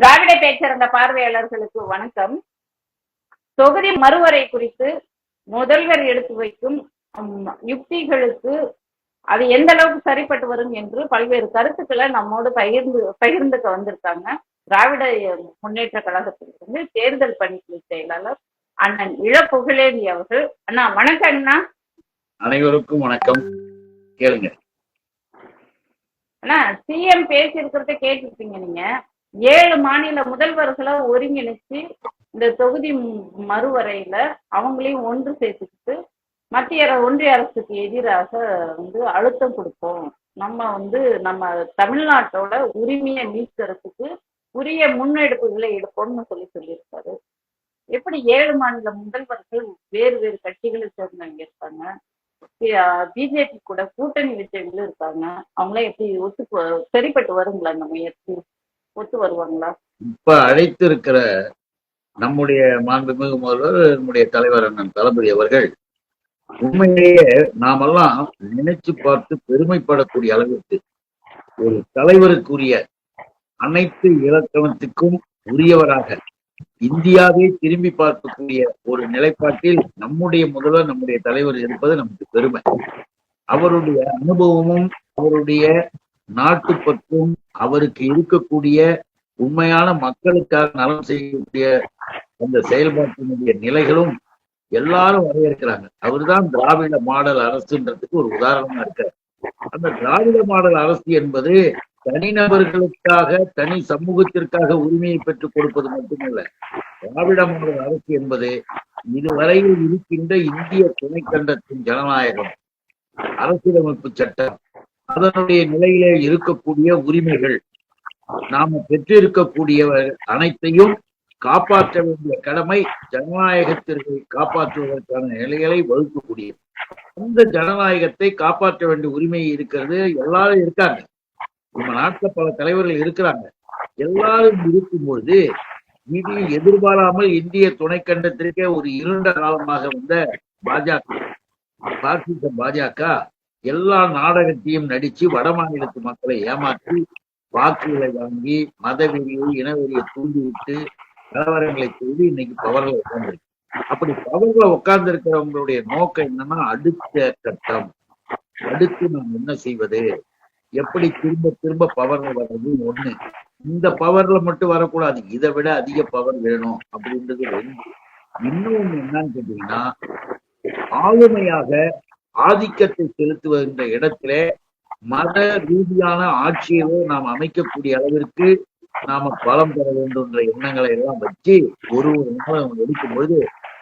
திராவிட பேச்சரங்க பார்வையாளர்களுக்கு வணக்கம். தொகுதி மறுவரை குறித்து முதல்வர் எடுத்து வைக்கும் யுக்திகளுக்கு அது எந்த அளவுக்கு சரிப்பட்டு வரும் என்று பல்வேறு கருத்துக்களை நம்மோடு பகிர்ந்து பகிர்ந்துக்க வந்திருக்காங்க. திராவிட முன்னேற்ற கழகத்திலிருந்து தேர்தல் பணிக்குழு செயலாளர் அண்ணன் இளப்புகழேந்தி அவர்கள். அண்ணா வணக்கம் அண்ணா. அனைவருக்கும் வணக்கம். கேளுங்க. அண்ணா சிஎம் பேசியிருக்கிறத கேட்டிருப்பீங்க நீங்க. ஏழு மாநில முதல்வர்களை ஒருங்கிணைச்சு இந்த தொகுதி மறுவரையில அவங்களையும் ஒன்று சேர்த்துக்கிட்டு மத்திய ஒன்றிய அரசுக்கு எதிராக வந்து அழுத்தம் கொடுப்போம் நம்ம வந்து நம்ம தமிழ்நாட்டோட உரிமையை மீட்கிறதுக்கு உரிய முன்னெடுப்புகளை எடுப்போம்னு சொல்லி சொல்லியிருக்காரு. எப்படி ஏழு மாநில முதல்வர்கள் வேறு வேறு கட்சிகளை சேர்ந்தவங்க இருக்காங்க? பிஜேபி கூட கூட்டணி வச்சவங்களும் இருக்காங்க. அவங்களாம் எப்படி ஒத்து சரிப்பட்டு வருங்களா இந்த முயற்சி? ஒத்து வருவாங்களா? இப்ப அழைத்து இருக்கிற நம்முடைய மாண்புமிகு முதல்வர் நம்முடைய தலைவர் அண்ணன் தளபதி அவர்கள் உண்மையிலேயே நாமெல்லாம் நினைச்சு பார்த்து பெருமைப்படக்கூடிய அளவிற்கு ஒரு தலைவருக்குரிய அனைத்து இலக்கணத்துக்கும் உரியவராக இந்தியாவை திரும்பி பார்க்கக்கூடிய ஒரு நிலைப்பாட்டில் நம்முடைய முதல்வர் நம்முடைய தலைவர் இருப்பது நமக்கு பெருமை. அவருடைய அனுபவமும் அவருடைய நாட்டுப்பற்றும் அவருக்கு இருக்கக்கூடிய உண்மையான மக்களுக்காக நலம் செய்யக்கூடிய அந்த செயல்பாட்டினுடைய நிலைகளும் எல்லாரும் வரையறுக்கிறாங்க. அவர்தான் திராவிட மாடல் அரசுன்றதுக்கு ஒரு உதாரணமா இருக்க அந்த திராவிட மாடல் அரசு என்பது தனிநபர்களுக்காக தனி சமூகத்திற்காக உரிமையை பெற்றுக் கொடுப்பது மட்டுமல்ல. திராவிட மாடல் அரசு என்பது இதுவரையில் இருக்கின்ற இந்திய துணைக்கண்டத்தின் ஜனநாயகம் அரசியலமைப்பு சட்டம் அதனுடைய நிலையிலே இருக்கக்கூடிய உரிமைகள். நாம பெற்றிருக்கக்கூடிய அனைத்தையும் காப்பாற்ற வேண்டிய கடமை ஜனநாயகத்திற்கு காப்பாற்றுவதற்கான நிலைகளை வகுக்கக்கூடிய அந்த ஜனநாயகத்தை காப்பாற்ற வேண்டிய உரிமை இருக்கிறது. எல்லாரும் இருக்காங்க. நம்ம நாட்டில் பல தலைவர்கள் இருக்கிறாங்க. எல்லாரும் இருக்கும்பொழுது இது எதிர்பாராமல் இந்திய துணைக்கண்டத்திற்கே ஒரு இருண்ட காலமாக வந்த பாஜக. பாசிச பாஜக எல்லா நாடகத்தையும் நடிச்சு வட மாநிலத்து மக்களை ஏமாற்றி வாக்குகளை வாங்கி மதவெறியை இனவெறியை தூண்டிவிட்டு கலவரங்களை செய்து இன்னைக்கு பவர்ல உட்கார்ந்துருக்கு. அப்படி பவர்ல உட்கார்ந்து இருக்கிறவங்களுடைய நோக்கம் என்னன்னா அடுத்த கட்டம். அடுத்து நாம் என்ன செய்வது? எப்படி திரும்ப திரும்ப பவர்ல வர்றது ஒண்ணு. இந்த பவர்ல மட்டும் வரக்கூடாது. இதை விட அதிக பவர் வேணும் அப்படின்றது ரெண்டு. இன்னொன்னு என்னன்னு கேட்டீங்கன்னா ஆளுமையாக ஆதிக்கத்தை செலுத்துகின்ற இடத்திலே மத ரீதியான ஆட்சியவே நாம் அமைக்கக்கூடிய அளவிற்கு நாம பலம் பெற வேண்டும் என்ற எண்ணங்களை எல்லாம் வச்சு ஒரு ஒரு நாளும் எடுக்கும் பொழுது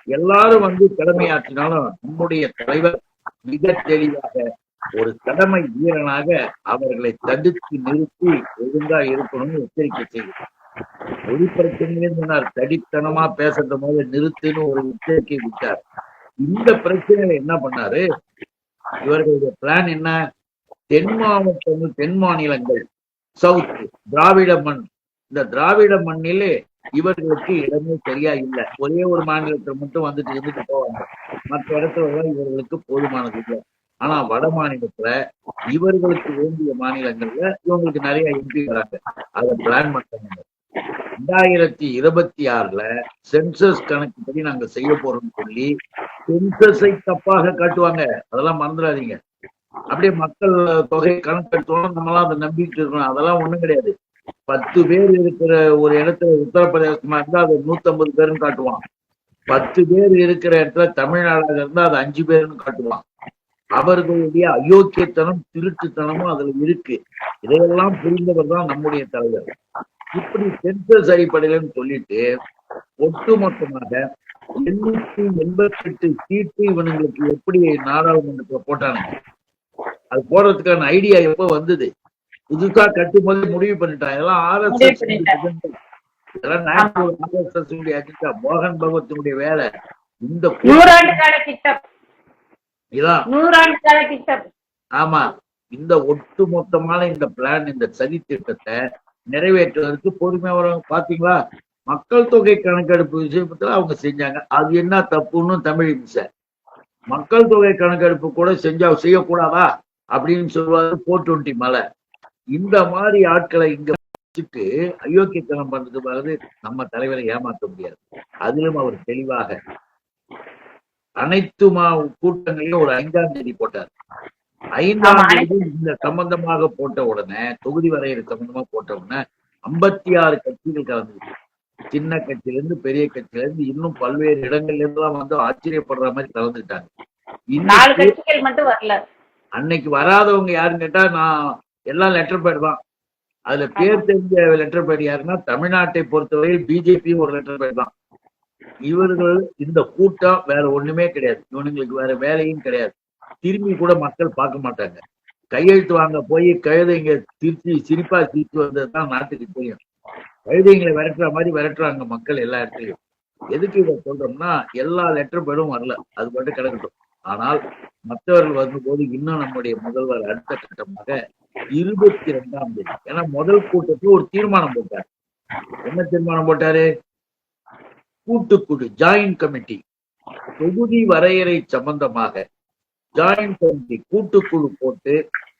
எல்லாரும் வந்து கடமையாற்றினாலும் நம்முடைய தலைவர் மிக தெளிவாக ஒரு கடமை வீரனாக அவர்களை தடுத்து நிறுத்தி ஒழுங்கா இருக்கணும்னு எச்சரிக்கை செய்கிறார். ஒளிப்பிரச்சனையே சொன்னார் தடித்தனமா பேசுற போது நிறுத்துன்னு ஒரு எச்சரிக்கை விட்டார். இந்த பிரச்சனையில என்ன பண்ணாரு? இவர்களுடைய பிளான் என்ன? தென் மாவட்டம் தென் மாநிலங்கள் சவுத் திராவிட மண். இந்த திராவிட மண்ணிலே இவர்களுக்கு இடமே சரியா இல்லை. ஒரே ஒரு மாநிலத்தில் மட்டும் வந்துட்டு இருந்துட்டு போவாங்க. மற்ற இடத்துல இவர்களுக்கு போதுமானது இல்லை. ஆனா வட மாநிலத்துல இவர்களுக்கு வேண்டிய மாநிலங்கள்ல இவங்களுக்கு நிறைய எம்பி வராங்க. அதை பிளான் பண்ணாங்க ரெண்டாயிரத்தி இருபத்தி ஆறுல சென்சஸ் கணக்குப்படி நாங்க செய்ய போறோம்னு சொல்லி சென்சஸை தப்பாக காட்டுவாங்க. அதெல்லாம் மறந்துடாதீங்க. அப்படியே மக்கள் தொகை கணக்கெடுத்தோம் நம்மளாம் அதை நம்பிட்டு இருக்கணும் அதெல்லாம் ஒண்ணும் கிடையாது. பத்து பேர் இருக்கிற ஒரு இடத்துல உத்தரப்பிரதேசமா இருந்தா அது நூத்தம்பது பேருன்னு காட்டுவான். பத்து பேர் இருக்கிற இடத்துல தமிழ்நாடாக இருந்தா அது அஞ்சு பேருன்னு காட்டுவான். அவர்களுடைய அயோக்கியத்தனம் திருட்டுத்தனமும் அதுல இருக்கு. இதையெல்லாம் புரிந்தவர் தான் நம்முடைய தலைவர். இப்படி சென்சஸ் அடிப்படையிலன்னு சொல்லிட்டு ஒட்டுமொத்தமாக எண்ணூத்தி எண்பத்தி எட்டு சீட்டு இவனுங்களுக்கு எப்படி நாடாளுமன்றத்துல போட்டானுங்க அது போடுறதுக்கான ஐடியா எப்ப வந்தது? புதுசா கட்டும் போது முடிவு பண்ணிட்டான். இதெல்லாம் ஆர்எஸ்எஸ். இதெல்லாம் ஆர்எஸ்எஸ் மோகன் பகவத்தினுடைய வேலை. இந்த நூறாண்டு ஆமா. இந்த ஒட்டுமொத்தமான இந்த பிளான் இந்த சதி திட்டத்தை நிறைவேற்றுவதற்கு பொறுமையா வரும் பாத்தீங்களா? மக்கள் தொகை கணக்கெடுப்பு விஷயத்துல அவங்க செஞ்சாங்க. அது என்ன தப்புன்னு தமிழ் சார் மக்கள் தொகை கணக்கெடுப்பு கூட செஞ்சா செய்யக்கூடாதா? அப்படின்னு சொல்லுவாரு போர் டுவெண்ட்டி மலை. இந்த மாதிரி ஆட்களை இங்க வச்சுட்டு அயோக்கியத்தனம் பண்றது பதிலு நம்ம தலைவரை ஏமாத்த முடியாது. அதிலும் அவர் தெளிவாக அனைத்து மா கூட்டங்களையும் ஒரு ஐந்தாம் தேதி போட்டார். ஐந்தாம் தேதி இந்த சம்பந்தமாக போட்ட உடனே தொகுதி வரையறை சம்பந்தமா போட்ட உடனே ஐம்பத்தி ஆறு கட்சிகள் கலந்துருக்கு சின்ன கட்சியில இருந்து பெரிய கட்சியில இருந்து இன்னும் பல்வேறு இடங்கள்ல இருந்தெல்லாம் வந்து ஆச்சரியப்படுற மாதிரி கலந்துட்டாங்க மட்டும் வரல. அன்னைக்கு வராதவங்க யாருன்னு கேட்டா நான் எல்லாம் லெட்டர் பேட் தான். அதுல பேர் தெரிஞ்ச லெட்டர் பேட் யாருன்னா தமிழ்நாட்டை பொறுத்தவரையில் பிஜேபி ஒரு லெட்டர் பேட் தான். இவர்கள் இந்த கூட்டம் வேற ஒண்ணுமே கிடையாது. இவனுங்களுக்கு வேற வேலையும் கிடையாது. திரும்பி கூட மக்கள் பார்க்க மாட்டாங்க. கையெழுத்து வாங்க போய் கழுதைங்க திருச்சி சிரிப்பா சிரிச்சு வந்தது தான் நாட்டுக்கு தெரியும். கழுதைங்களை விரட்டுற மாதிரி விரட்டுறாங்க மக்கள் எல்லா இடத்துலயும். எதுக்கு இதை சொல்றோம்னா எல்லா லெட்டர் பேடும் வரல. அது மட்டும் கிடக்கட்டும். ஆனால் மற்றவர்கள் வரும்போது இன்னும் நம்முடைய முதல்வர் அடுத்த கட்டமாக இருபத்தி ரெண்டாம் தேதி. ஏன்னா முதல் கூட்டத்தில் ஒரு தீர்மானம் போட்டார். என்ன தீர்மானம் போட்டாரு? கூட்டுக்குழு ஜாயிண்ட் கமிட்டி தொகுதி வரையறை சம்பந்தமாக ஜாயிண்ட் கமிட்டி கூட்டுக்குழு போட்டு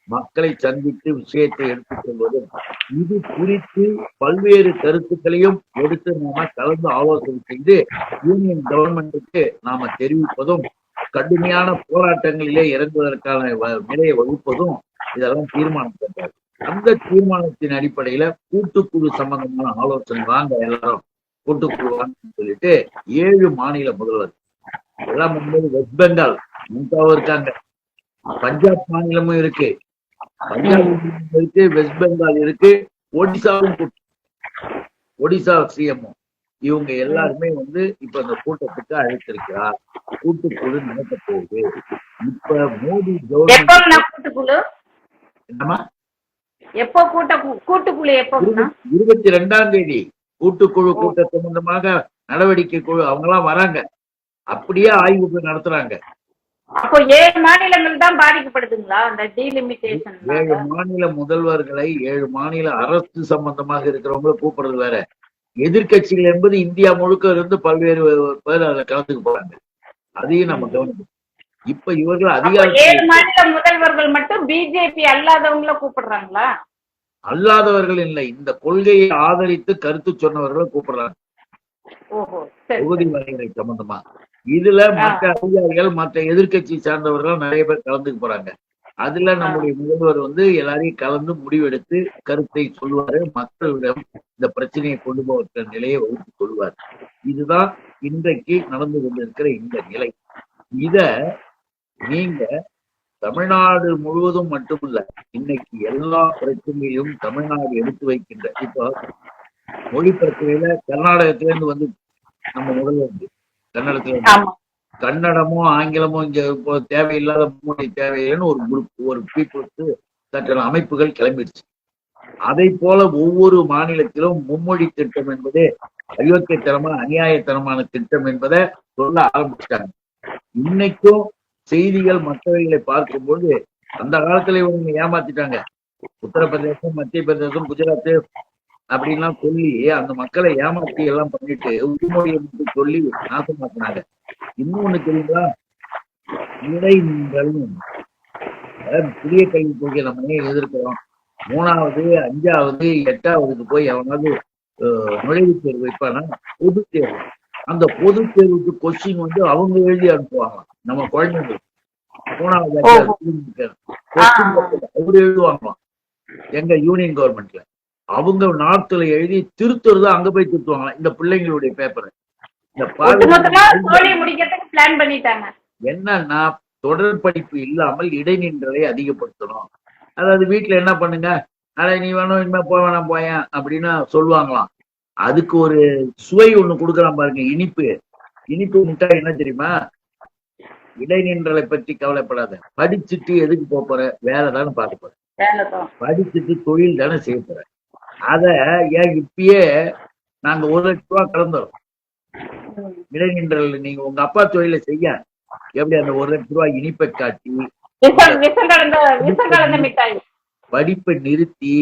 மக்களை சந்தித்து விஷயத்தை எடுத்துக் கொள்வதும் இது குறித்து பல்வேறு கருத்துக்களையும் எடுத்து நாம கலந்து ஆலோசனை செய்து யூனியன் கவர்மெண்ட்டுக்கு நாம தெரிவிப்பதும் கடுமையான போராட்டங்களிலே இறங்குவதற்கான வ- நிலையை வகுப்பதும் இதெல்லாம் தீர்மானம் அந்த தீர்மானத்தின் அடிப்படையில கூட்டுக்குழு சம்பந்தமான ஆலோசனை வாங்க எல்லாரும் கூட்டுக்குழு வாங்கன்னு சொல்லிட்டு ஏழு மாநில முதல்வர் எல்லாம் வந்து வெஸ்ட் பெங்கால் மம்தாவும் இருக்காங்க. பஞ்சாப் மாநிலமும் இருக்கு. பஞ்சாப் இருக்கு வெஸ்ட் பெங்கால் இருக்கு. ஒடிசாவும் ஒடிசா சிஎம் இவங்க எல்லாருமே வந்து இப்ப இந்த கூட்டத்துக்கு அழைத்திருக்கிறார். கூட்டுக்குழு நடக்க போகுது. இப்ப மோடி எப்போ கவர்மெண்ட் என்னமா எப்போ கூட்ட கூட்டுக்குழு இருபத்தி- இருபத்தி ரெண்டாம் தேதி கூட்டுக்குழு கூட்ட சம்பந்தமாக நடவடிக்கை குழு அவங்க எல்லாம் வராங்க. அப்படியே ஆய்வு நடத்துறாங்க. அப்போ ஏழு மாநிலங்கள் தான் பாதிக்கப்படுதுங்களா? அந்த டீலிமிட்டேஷன் ஏழு மாநில முதல்வர்களை ஏழு மாநில அரசு சம்பந்தமாக இருக்கிறவங்கள கூப்பிடுறது வேற. எதிர்க்கட்சிகள் என்பது இந்தியா முழுக்க இருந்து பல்வேறு பேர் அதுல கலந்துக்க போறாங்க. அதையும் நம்ம கவனிக்கணும். இப்ப இவர்கள் ஏழு அதிகாரத்தில் மாநில முதல்வர்கள் மட்டும் பிஜேபி அல்லாதவங்கள கூப்பிடுறாங்களா? அல்லாதவர்கள் இல்லை. இந்த கொள்கையை ஆதரித்து கருத்து சொன்னவர்களை கூப்பிடுறாங்க. தொகுதி வரையறை சம்பந்தமா. இதுல மற்ற அதிகாரிகள் மற்ற எதிர்க்கட்சி சார்ந்தவர்கள் நிறைய பேர் கலந்துக்க போறாங்க. அதுல நம்முடைய முதல்வர் வந்து எல்லாரையும் கலந்து முடிவெடுத்து கருத்தை சொல்லுவாரு. மக்களிடம் இந்த பிரச்சனையை கொண்டு போகிற நிலையை வகுத்து சொல்லுவார் இதுதான் இன்றைக்கு நடந்து கொண்டிருக்கிற இந்த நிலை. இத நீங்க தமிழ்நாடு முழுவதும் மட்டுமல்ல இன்னைக்கு எல்லா பிரச்சனையிலும் தமிழ்நாடு எடுத்து வைக்கின்ற இப்போ மொழி பிரச்சனையில கர்நாடகத்துல இருந்து வந்து நம்ம முதல்வர் கன்னடத்துல கன்னடமும் ஆங்கிலமும் இங்க இப்போ தேவையில்லாத மொழி தேவையில்லைன்னு ஒரு குரூப் ஒரு பீப்புளுக்கு சட்ட அமைப்புகள் கிளம்பிடுச்சு. அதை போல ஒவ்வொரு மாநிலத்திலும் மும்மொழி திட்டம் என்பதே அயோக்கியத்தனமான அநியாயத்தனமான திட்டம் என்பதை சொல்ல ஆரம்பிச்சிட்டாங்க. இன்னைக்கும் செய்திகள் மற்றவைகளை பார்க்கும்போது அந்த காலத்துல இவங்க ஏமாத்திட்டாங்க. உத்தரப்பிரதேசம் மத்திய பிரதேசம் குஜராத் அப்படின்லாம் சொல்லி அந்த மக்களை ஏமாத்தி எல்லாம் பண்ணிட்டு உரிமொழியை மட்டும் சொல்லி நாசமாக்குனாங்க இன்னொன்னு தெரியுங்களா இடைநின்றல்னு அதாவது புதிய கல்விக் கொள்கை நம்ம எதிர்க்கிறோம் மூணாவது அஞ்சாவது எட்டாவதுக்கு போய் அவனாவது நுழைவுத் தேர்வு வைப்பானா? பொது தேர்வு. அந்த பொது தேர்வுக்கு கொஸ்டின் வந்து அவங்க எழுதி அனுப்புவாங்க நம்ம குழந்தைங்களுக்கு. மூணாவது அவரு எழுதுவாங்களாம் எங்க யூனியன் கவர்மெண்ட்ல அவங்க நார்த்ல எழுதி திருத்துறது அங்க போய் திருத்துவாங்களாம் இந்த பிள்ளைங்களுடைய பேப்பரை என்னன்னா தொடர் படிப்பு இல்லாமல் இடைநின்றலை அதிகப்படுத்தணும். அதாவது வீட்டுல என்ன பண்ணுங்க? அட நீ வேணும் இனிமே போக வேணாம் போயேன் அப்படின்னு சொல்லுவாங்களாம். அதுக்கு ஒரு சுவை ஒண்ணு கொடுக்குறான் பாருங்க இனிப்பு. இனிப்பு மிட்டாய் என்ன தெரியுமா? இடைநின்றலை பற்றி கவலைப்படாத. படிச்சுட்டு எதுக்கு போற? வேலை தானே பார்க்க போற. படிச்சுட்டு தொழில் தானே செய்ய போற. அத ஏன் இப்பயே நாங்க ஒரு லட்ச ரூபா கலந்துறோம். இடைநின்றல் நீங்க உங்க அப்பா தொழிலை செய்ய எப்படி அந்த ஒரு லட்ச ரூபாய் இனிப்பை காட்டி படிப்பை நிறுத்தி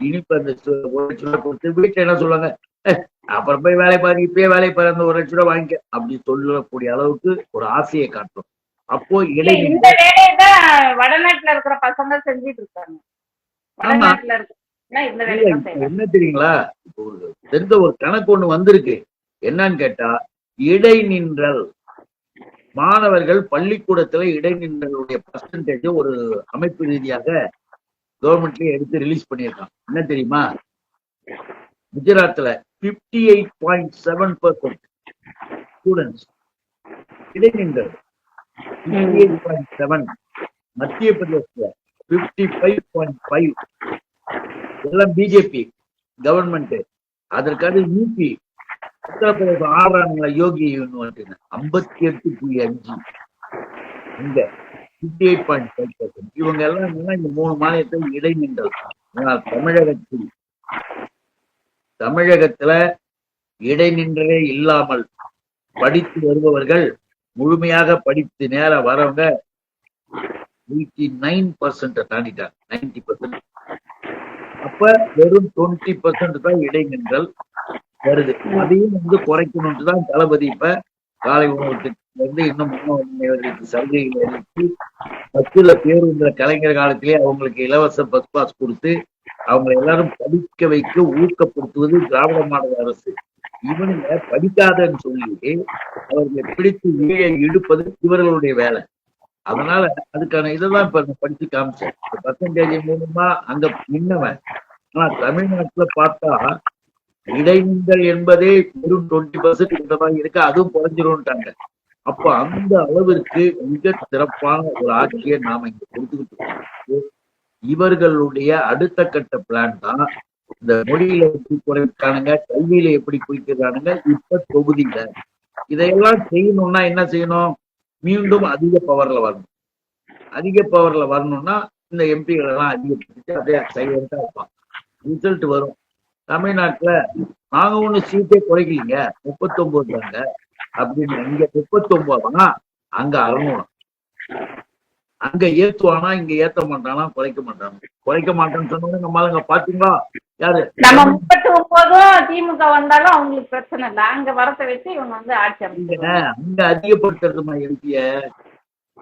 இனிப்பு அந்த ஒரு லட்ச ரூபாய் கொடுத்து வீட்டுல என்ன சொல்லுவாங்க? "அஹ், அப்புறம் போய் வேலை பாரு இப்பயே வேலை பாரு அந்த ஒரு லட்ச ரூபாய் வாங்கிக்க அப்படி சொல்லக்கூடிய அளவுக்கு ஒரு ஆசையை காட்டும் அப்போ இடைநிலை வடநாட்டுல இருக்கிற பசங்க செஞ்சிட்டு இருக்காங்க. என்ன தெரியுங்களா? தெரிந்த ஒரு கணக்கு ஒண்ணு வந்திருக்கு. என்னன்னு கேட்டா இடைநின்றல் மாணவர்கள் பள்ளிக்கூடத்துல இடைநின்றலுடைய பர்சன்டேஜ் ஒரு அமைப்பு ரீதியாக கவர்மெண்ட்லயே எடுத்து ரிலீஸ் பண்ணியிருக்காங்க. என்ன தெரியுமா? குஜராத்ல fifty eight point seven percent students இடைநின்றல் fifty eight point seven மத்திய பிரதேசத்துல பிப்டி ஃபைவ் பாயிண்ட் ஃபைவ் எல்லாம் பிஜேபி கவர்மெண்ட் அதற்காக யூபி உத்தரப்பிரதேச ஆறாங்களா யோகி யூனிவர்சிட்டி ஐம்பத்தி எட்டு புள்ளி அஞ்சு. இந்த fifty eight point five percent இவங்க எல்லாம் என்னன்னா இந்த மூணு மாநிலத்தில் இடைநின்றல். ஆனால் தமிழகத்தில் தமிழகத்துல இடைநின்றலே இல்லாமல் படித்து வருபவர்கள் முழுமையாக படித்து நேர வரவங்க எயிட்டி நைன் பர்சன்ட் தாண்டிட்டாங்க. நைன்டி பர்சன்ட் அப்ப வெறும் டுவெண்ட்டி பர்சன்ட் தான் இடைநின்றல் வருது. அதையும் வந்து குறைக்கணும்னு தான் தளபதி இப்ப காலை உணவு வந்து இன்னும் முன்னோர்களுக்கு சலுகைகள் அளித்து பஸ்ல பேருந்துல கலைஞர் காலத்திலே அவங்களுக்கு இலவச பஸ் பாஸ் கொடுத்து அவங்க எல்லாரும் படிக்க வைக்க ஊக்கப்படுத்துவது திராவிட மாடல் அரசு. இவனுங்க படிக்காதன்னு சொல்லி அவர்களை பிடித்து வீழ இழுப்பது இவர்களுடைய வேலை. அதனால அதுக்கான இதெல்லாம் இப்ப நான் படிச்சு காமிச்சேன். பர்சன்டேஜ் மூலமா அங்க நின்னவன். ஆனா தமிழ்நாட்டுல பார்த்தா இடைநின்றல் என்பதே வெறும் டுவெண்ட்டி பர்சன்ட் மாதிரி இருக்கு அதுவும் குறைஞ்சிரும்ட்டாங்க. அப்ப அந்த அளவிற்கு மிக சிறப்பான ஒரு ஆட்சியை நாம இங்க கொடுத்துக்கிட்டு இவர்களுடைய அடுத்த கட்ட பிளான் தான் இந்த மொழியில எப்படி குறைக்கிறானுங்க கல்வியில எப்படி குறிக்கிறானுங்க இப்ப தொகுதியில. இதையெல்லாம் செய்யணும்னா என்ன செய்யணும்? மீண்டும் அதிக பவர்ல வரணும். அதிக பவர்ல வரணும்னா இந்த எம்பிகள் எல்லாம் அதிகப்படுத்தி அப்படியே சைலண்டா இருப்பாங்க. ரிசல்ட் வரும். தமிழ்நாட்டுல நாங்க ஒண்ணு சீட்டே குறைக்கலீங்க. முப்பத்தி தாங்க அப்படின்னு இங்க முப்பத்தி அங்க அறநூறு. அங்க ஏத்துவானா இங்க ஏத்த மாட்டானா குறைக்க மாட்டானா? குறைக்க மாட்டான்னு சொன்னோட நம்ம ஆளுங்க பாத்தீங்களா? யாரு? நம்ம முப்பத்தி ஒன்பதும் திமுக வந்தாலும் அவங்களுக்கு பிரச்சனை இல்லை. அங்க வரத்தை வச்சு இவங்க வந்து ஆட்சி அங்க அதிகப்படுத்துறதுமா எம்பிய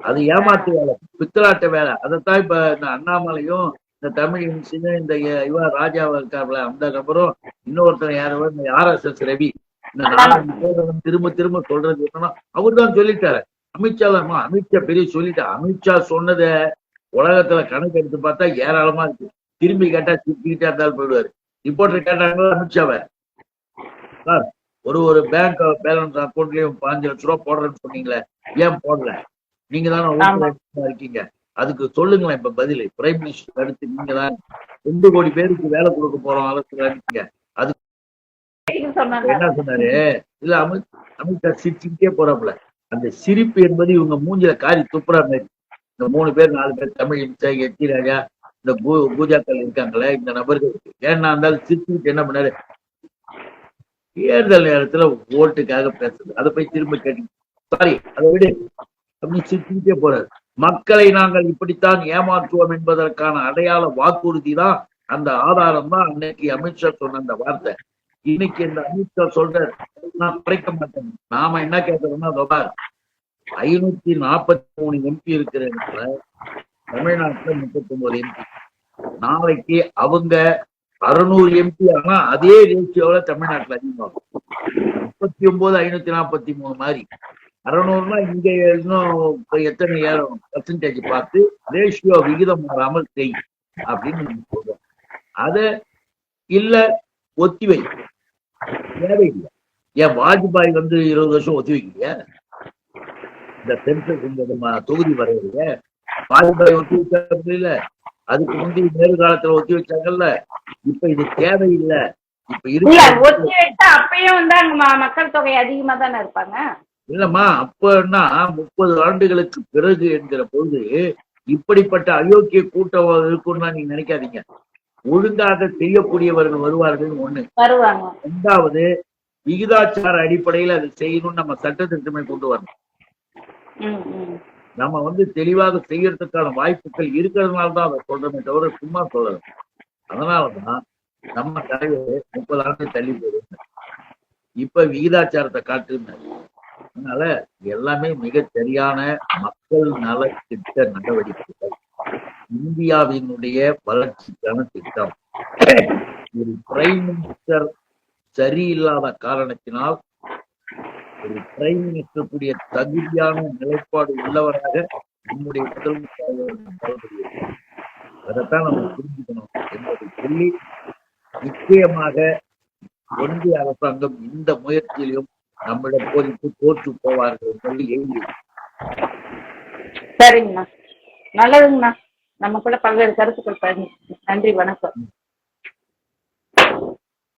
அது ஏமாத்து வேலை பித்தலாட்ட வேலை. அதைத்தான் இப்ப இந்த அண்ணாமலையும் இந்த தமிழ் இன்சின்னு இந்த இ- இவன் ராஜாவா இருக்காருல அந்த நபரும் இன்னொருத்தர் யாரோ? இந்த ஆர்எஸ்எஸ் ரவி. இந்த நாலஞ்சு பேர் வந்து திரும்ப திரும்ப சொல்றது என்னன்னா அவர் தான் சொல்லிட்டாரு. அமித்ஷா தான் அமித்ஷா பெரிய சொல்லிட்டார் அமித்ஷா சொன்னதை உலகத்துல கணக்கு எடுத்து பார்த்தா ஏராளமா இருக்கு. திரும்பி கேட்டா சிரிச்சுக்கிட்டே இருந்தாலும் போயிடுவாரு. ரிப்போர்ட்டர் கேட்டாங்களா அமித்ஷாவை சார் ஒரு ஒரு பேங்க் பேலன்ஸ் அக்கௌண்ட்லயும் பாஞ்சு லட்ச ரூபா போடுறேன்னு சொன்னீங்களே ஏன் போடல? நீங்க தானே இருக்கீங்க. அதுக்கு சொல்லுங்களேன் இப்ப பதில். பிரைம் மினிஸ்டர் அடுத்து நீங்க தான் ரெண்டு கோடி பேருக்கு வேலை கொடுக்க போறோம் இது சொன்னாங்க. என்ன சொன்னாரு? இல்ல அமித் அமித்ஷா சிரிச்சுக்கிட்டே போறாப்புல. அந்த சிரிப்பு என்பது இவங்க மூஞ்சில காரி துப்புற மாதிரி. இந்த மூணு பேர் நாலு பேர் தமிழ் இம்சா எச்சி ராஜா இந்த பூ- பூஜாக்கள் இருக்காங்களே இந்த நபர்கள். ஏன்னா இருந்தாலும் சிரிச்சுட்டு என்ன பண்ணாரு? தேர்தல் நேரத்துல ஓட்டுக்காக பேசுறது அதை போய் திரும்ப கேட்டீங்க சாரி அதை விடு அப்படின்னு சிரிச்சுக்கிட்டே போறாரு. மக்களை நாங்கள் இப்படித்தான் ஏமாற்றுவோம் என்பதற்கான அடையாள வாக்குறுதி தான் அந்த ஆதாரம் தான் அன்னைக்கு அமித்ஷா சொன்ன அந்த வார்த்தை. இன்னைக்கு இந்த அமித்ஷா சொல்ற நான் குறைக்க மாட்டேன். நாம என்ன கேட்கறோம்னா பார் ஐநூத்தி நாற்பத்தி மூணு எம்பி இருக்கிற தமிழ்நாட்டுல முப்பத்தி ஒன்பது எம்பி நாளைக்கு அவங்க அறுநூறு எம்பி ஆனா அதே ரேஷியோல தமிழ்நாட்டுல அதிகமாகும். முப்பத்தி ஒன்பது ஐநூத்தி நாற்பத்தி மூணு மாதிரி. அறுநூறுனா இங்க இன்னும் எத்தனை ஏறும்? பர்சன்டேஜ் பார்த்து ரேஷியோ விகிதம் மாறாமல் செய் அப்படின்னு நம்ம சொல்றோம். அத இல்ல ஒத்திவை தேவையில்லை. ஏன் வாஜ்பாய் வந்து இருபது வருஷம் ஒத்தி வைக்கலையா? இந்த நம்ம தொகுதி வரையில வாஜ்பாய் ஒத்தி இல்ல அதுக்கு முந்தி நேரு காலத்துல ஒத்தி வச்சாங்கல்ல. இப்ப இது தேவையில்லை. இப்ப இல்ல இருக்கு மக்கள் தொகை அதிகமா தானே இருப்பாங்க? இல்லம்மா அப்பன்னா முப்பது ஆண்டுகளுக்கு பிறகு என்கிற பொழுது இப்படிப்பட்ட அயோக்கிய கூட்டம் இருக்கும்னா நீங்க நினைக்காதீங்க. ஒழுங்காக செய்யக்கூடியவர்கள் வருவார்கள் ஒண்ணு. ரெண்டாவது விகிதாச்சார அடிப்படையில் அதை செய்யணும்னு நம்ம சட்ட திட்டமே கொண்டு வரணும். நம்ம வந்து தெளிவாக செய்யறதுக்கான வாய்ப்புகள் இருக்கிறதுனால தான் அதை சொல்றோமே தவிர சும்மா சொல்லல. அதனாலதான் நம்ம தலைவர் முப்பது ஆண்டு தள்ளி போயிருக்கு இப்ப விகிதாச்சாரத்தை காட்டுன்னு அதனால எல்லாமே மிக சரியான மக்கள் நல திட்ட நடவடிக்கைகள். இந்தியாவினுடைய வளர்ச்சிக்கான திட்டம். ஒரு பிரைம் மினிஸ்டர் சரியில்லாத காரணத்தினால் ஒரு பிரைம் மினிஸ்டருக்குரிய கூடிய தகுதியான நிலைப்பாடு உள்ளவராக நம்முடைய முதலமைச்சர் அதைத்தான் நம்ம புரிஞ்சுக்கணும் என்பதை சொல்லி நிச்சயமாக ஒன்றிய அரசாங்கம் இந்த முயற்சியிலும் நம்மிடம் போதித்து தோற்று போவார்கள் சொல்லி எழுதி சரிங்கண்ணா நல்லதுங்கண்ணா நம்ம கூட பல்வேறு கருத்துக்கள் பகிர்ந்து- நன்றி வணக்கம்